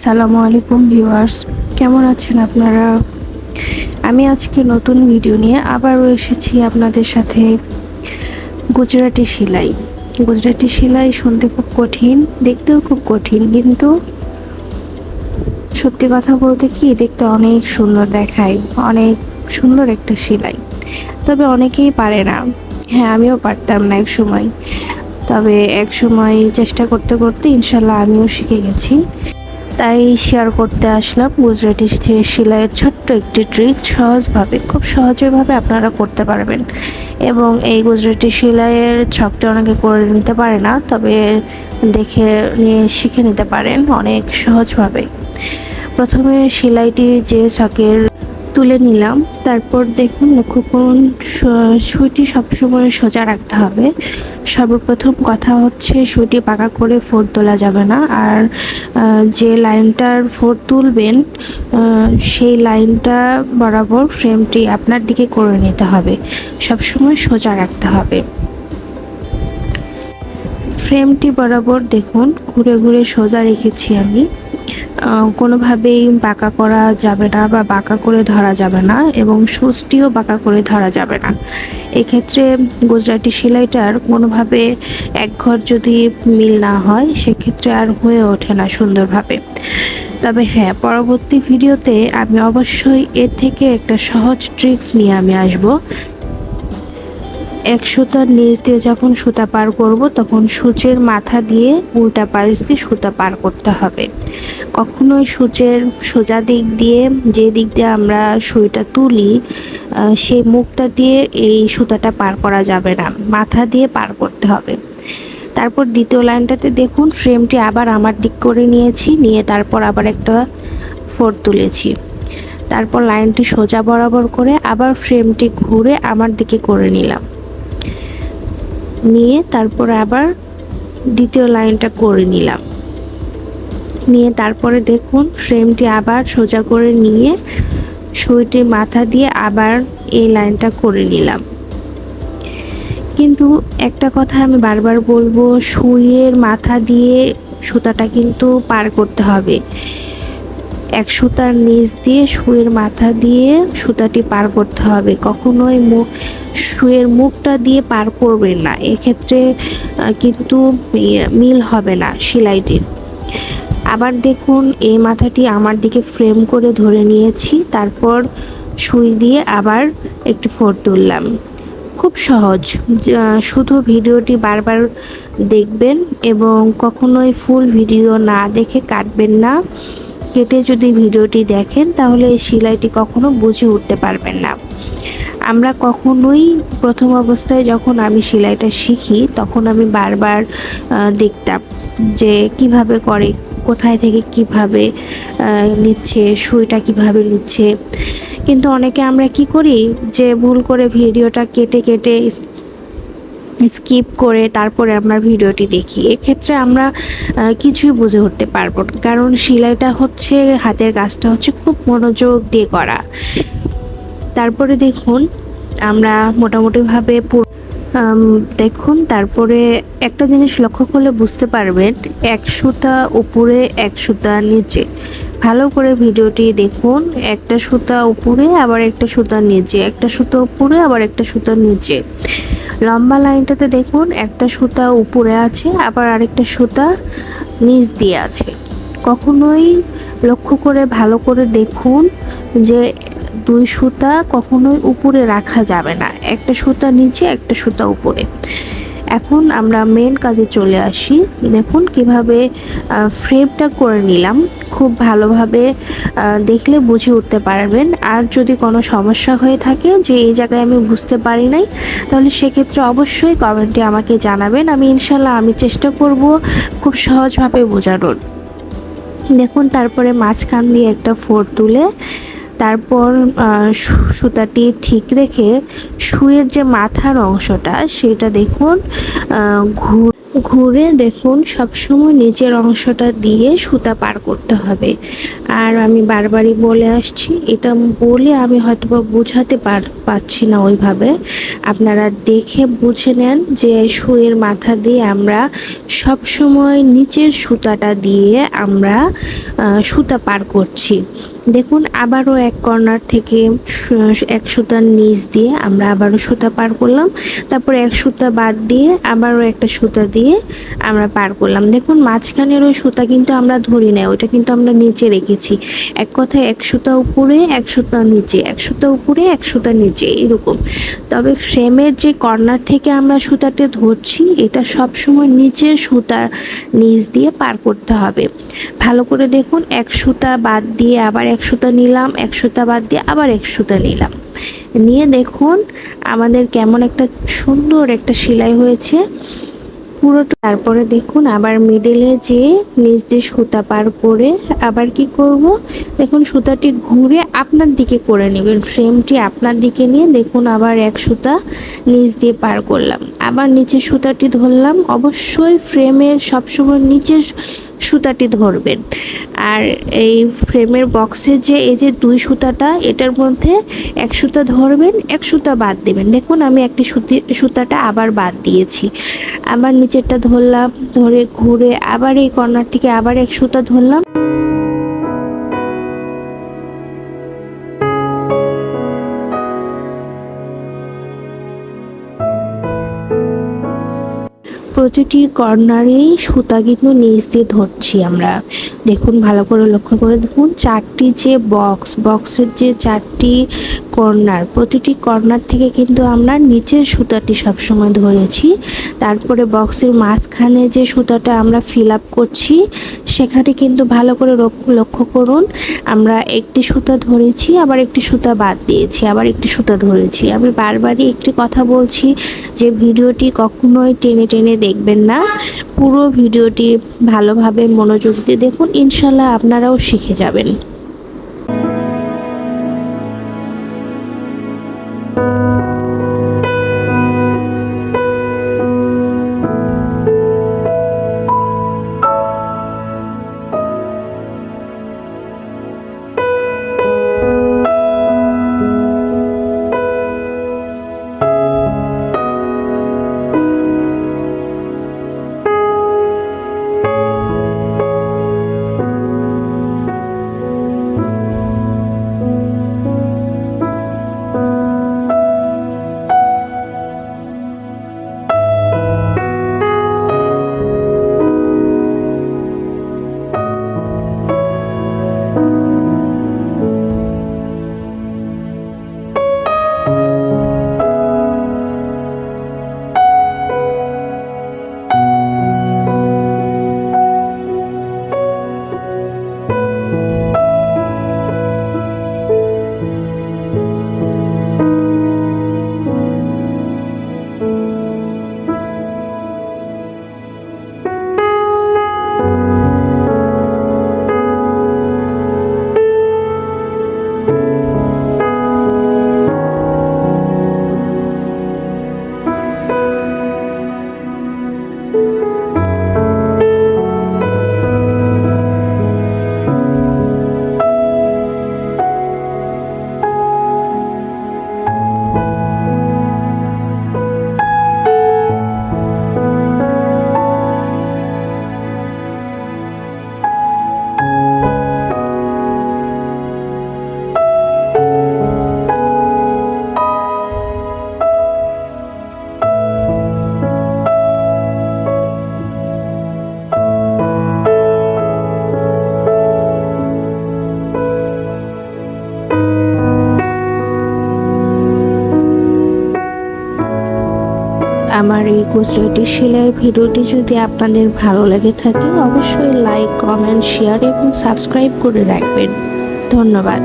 আসসালামু আলাইকুম ভিউয়ার্স। কেমন আছেন আপনারা? আমি আজকে নতুন ভিডিও নিয়ে আবারও এসেছি আপনাদের সাথে গুজরাটি সেলাই। গুজরাটি সেলাই শুনতে খুব কঠিন, দেখতেও খুব কঠিন, কিন্তু সত্যি কথা বলতে কি, দেখতে অনেক সুন্দর দেখায়, অনেক সুন্দর একটা সেলাই। তবে অনেকেই পারে না। হ্যাঁ আমিও পারতাম না এক সময় তবে এক সময় চেষ্টা করতে করতে ইনশাল্লাহ আমিও শিখে গেছি। তাই শেয়ার করতে আসলাম গুজরাটি সেলাইয়ের ছোট্ট একটি ট্রিক সহজভাবে, খুব সহজভাবে আপনারা করতে পারবেন। এবং এই গুজরাটি সেলাইয়ের ছকটা অনেকে করে নিতে পারে না, তবে দেখে নিয়ে শিখে নিতে পারেন অনেক সহজভাবে। প্রথমে সেলাইটি যে ছকের তুলে নিলাম। তারপর দেখুন লক্ষ্য করুন সুইটি সবসময় সোজা রাখতে হবে। সর্বপ্রথম কথা হচ্ছে সুইটি পাকা করে ফোর তোলা যাবে না। আর যে লাইনটার ফোর তুলবেন সেই লাইনটা বরাবর ফ্রেমটি আপনার দিকে করে নিতে হবে। সবসময় সোজা রাখতে হবে। ফ্রেমটি বরাবর দেখুন, ঘুরে ঘুরে সোজা রেখেছি আমি। কোনোভাবেই বাঁকা করা যাবে না বা বাঁকা করে ধরা যাবে না এবং সুচটিও বাঁকা করে ধরা যাবে না। এক্ষেত্রে গুজরাটি সেলাইটার কোনোভাবে এক ঘর যদি মিল না হয়, সেক্ষেত্রে আর হয়ে ওঠে না সুন্দরভাবে। তবে হ্যাঁ পরবর্তী ভিডিওতে আমি অবশ্যই এর থেকে একটা সহজ ট্রিক্স নিয়ে আমি আসব। এক সুতার নিচ দিয়ে যখন সুতা পার করব, তখন সূচের মাথা দিয়ে উল্টা পাশ দিয়ে সুতা পার করতে হবে। কখনোই সূচের সোজা দিক দিয়ে, যে দিক দিয়ে আমরা সুইটা তুলি সেই মুখটা দিয়ে এই সুতাটা পার করা যাবে না। মাথা দিয়ে পার করতে হবে। তারপর দ্বিতীয় লাইনটাতে দেখুন, ফ্রেমটি আবার আমার দিক করে নিয়েছি, নিয়ে তারপর আবার একটা ফোর তুলেছি। তারপর লাইনটি সোজা বরাবর করে আবার ফ্রেমটি ঘুরে আমার দিকে করে নিলাম। নিয়ে তারপর আবার দ্বিতীয় লাইনটা করে নিলাম। নিয়ে তারপরে দেখুন ফ্রেমটি আবার সোজা করে নিয়ে সুইটির মাথা দিয়ে আবার এই লাইনটা করে নিলাম। কিন্তু একটা কথা আমি বারবার বলব, সুইয়ের মাথা দিয়ে সুতাটা কিন্তু পার করতে হবে। এক সুতার নিচ দিয়ে সুইয়ের মাথা দিয়ে সুতাটি পার করতে হবে। কখনোই মুখ শুয়ের মুখটা দিয়ে পার করবেন না। এক্ষেত্রে কিন্তু ইয়ে, মিল হবে না সেলাইটির। আবার দেখুন এই মাথাটি আমার দিকে ফ্রেম করে ধরে নিয়েছি। তারপর সুই দিয়ে আবার একটি ফোর তুললাম। খুব সহজ। শুধু ভিডিওটি বারবার দেখবেন এবং কখনোই ফুল ভিডিও না দেখে কাটবেন না। কেটে যদি ভিডিওটি দেখেন, তাহলে এই সেলাইটি কখনো বুঝে উঠতে পারবেন না। আমরা কখনোই প্রথম অবস্থায় যখন আমি সেলাইটা শিখি, তখন আমি বারবার দেখতাম যে কীভাবে করে, কোথায় থেকে কীভাবে নিচ্ছে, সুইটা কীভাবে নিচ্ছে। কিন্তু অনেকে আমরা কি করি, যে ভুল করে ভিডিওটা কেটে কেটে স্কিপ করে তারপরে আমরা ভিডিওটি দেখি। এক্ষেত্রে আমরা কিছুই বুঝে উঠতে পারব না। কারণ সেলাইটা হচ্ছে, হাতের কাজটা হচ্ছে খুব মনোযোগ দিয়ে করা। তারপরে দেখুন, আমরা মোটামুটিভাবে দেখুন, তারপরে একটা জিনিস লক্ষ্য করলে বুঝতে পারবেন, এক সুতা উপরে, এক সুতা নিচে। ভালো করে ভিডিওটি দেখুন। একটা সুতা উপরে, আবার একটা সুতা নিচে। একটা সুতা উপরে, আবার একটা সুতা নিচে। লম্বা লাইনটাতে দেখুন, একটা সুতা উপরে আছে, আবার আরেকটা সুতা নিচ দিয়ে আছে। কখনোই লক্ষ্য করে ভালো করে দেখুন যে দুই সুতা কখনোই উপরে রাখা যাবে না। একটা সুতা নিচে, একটা সুতা উপরে। এখন আমরা মেন কাজে চলে আসি। দেখুন কীভাবে ফ্রেমটা করে নিলাম। খুব ভালোভাবে দেখলে বুঝে উঠতে পারবেন। আর যদি কোনো সমস্যা হয়ে থাকে যে এই জায়গায় আমি বুঝতে পারি নাই, তাহলে সেক্ষেত্রে অবশ্যই কমেন্টে আমাকে জানাবেন। আমি ইনশাল্লাহ আমি চেষ্টা করব খুব সহজভাবে বোঝানোর। দেখুন, তারপরে মাঝখান দিয়ে একটা ফোর তুলে তারপর সুতাটি ঠিক রেখে সুয়ের যে মাথার অংশটা সেটা দেখুন ঘুর দেখুন, সবসময় নিচের অংশটা দিয়ে সুতা পার করতে হবে। আর আমি বারবারই বলে আসছি, এটা বলে আমি হয়তো বা বোঝাতে পার, পারছি না ওইভাবে। আপনারা দেখে বুঝে নেন যে সুয়ের মাথা দিয়ে আমরা সব সময় নিচের সুতাটা দিয়ে আমরা সুতা পার করছি। দেখুন, আবারও এক কর্নার থেকে এক সুতার নিচ দিয়ে আমরা আবারও সুতা পার করলাম। তারপর এক সুতা বাদ দিয়ে আবারও একটা সুতা দিয়ে আমরা পার করলাম। দেখুন, মাঝখানের ওই সুতা কিন্তু আমরা ধরি নাই, ওইটা কিন্তু আমরা নিচে রেখেছি। এক কথায় এক সুতা উপরে, এক সুতা নিচে, এক সুতা উপরে, এক সুতা নিচে এরকম তবে ফ্রেমের যে কর্নার থেকে আমরা সুতাটা ধরছি, এটা সব সময় নিচের সুতার নিচ দিয়ে পার করতে হবে। ভালো করে দেখুন, এক সুতা বাদ দিয়ে আবার এক সুতা নিলাম, এক সুতা বাদ দিয়ে আবার এক সুতা নিলাম। নিয়ে দেখুন, আমাদের কেমন একটা সুন্দর একটা সেলাই হয়েছে। পুরোটা তারপরে দেখুন, আবার মিডলে যে নিচ দিয়ে সুতা পার করে আবার কি করব? দেখুন, সুতাটি ঘুরে আপনার দিকে করে নেবেন। ফ্রেমটি আপনার দিকে নিয়ে দেখুন, আবার এক সুতা নিচ দিয়ে পার করলাম। আবার নিচে সুতাটি ধরলাম। অবশ্যই ফ্রেমের সবসময় নিচের সুতাটি ধরবেন। আর এই ফ্রেমের বক্সে যে, এই যে দুই সুতাটা, এটার মধ্যে এক সুতা ধরবেন, এক সুতা বাদ দেবেন। দেখুন, আমি একটি সুতি, সুতাটা আবার বাদ দিয়েছি। আবার নিচেরটা ধরলাম, ধরে ঘুরে আবার এই কর্নার থেকে আবার এক সুতা ধরলাম। প্রতিটি কর্নারেই সুতা কিন্তু নিচ দিয়ে ধরছি আমরা। দেখুন, ভালো করে লক্ষ্য করে দেখুন, চারটি যে বক্স বক্সের যে চারটি কর্নার, প্রতিটি কর্নার থেকে কিন্তু আমরা নিচের সুতাটি সবসময় ধরেছি। তারপরে বক্সের মাঝখানে যে সুতাটা আমরা ফিল আপ করছি, সেখানে কিন্তু ভালো করে লক্ষ্য করুন, আমরা একটি সুতা ধরেছি, আবার একটি সুতা বাদ দিয়েছি, আবার একটি সুতা ধরেছি। আমি বারবারই একটি কথা বলছি যে ভিডিওটি কখনোই টেনে টেনে দেখবেন না। পুরো ভিডিওটি ভালোভাবে মনোযোগ দিয়ে দেখুন। ইনশাল্লাহ আপনারাও শিখে যাবেন। আমার এই গুজরাটি সেলাইয়ের ভিডিওটি যদি আপনাদের ভালো লেগে থাকে, অবশ্যই লাইক কমেন্ট শেয়ার এবং সাবস্ক্রাইব করে রাখবেন। ধন্যবাদ।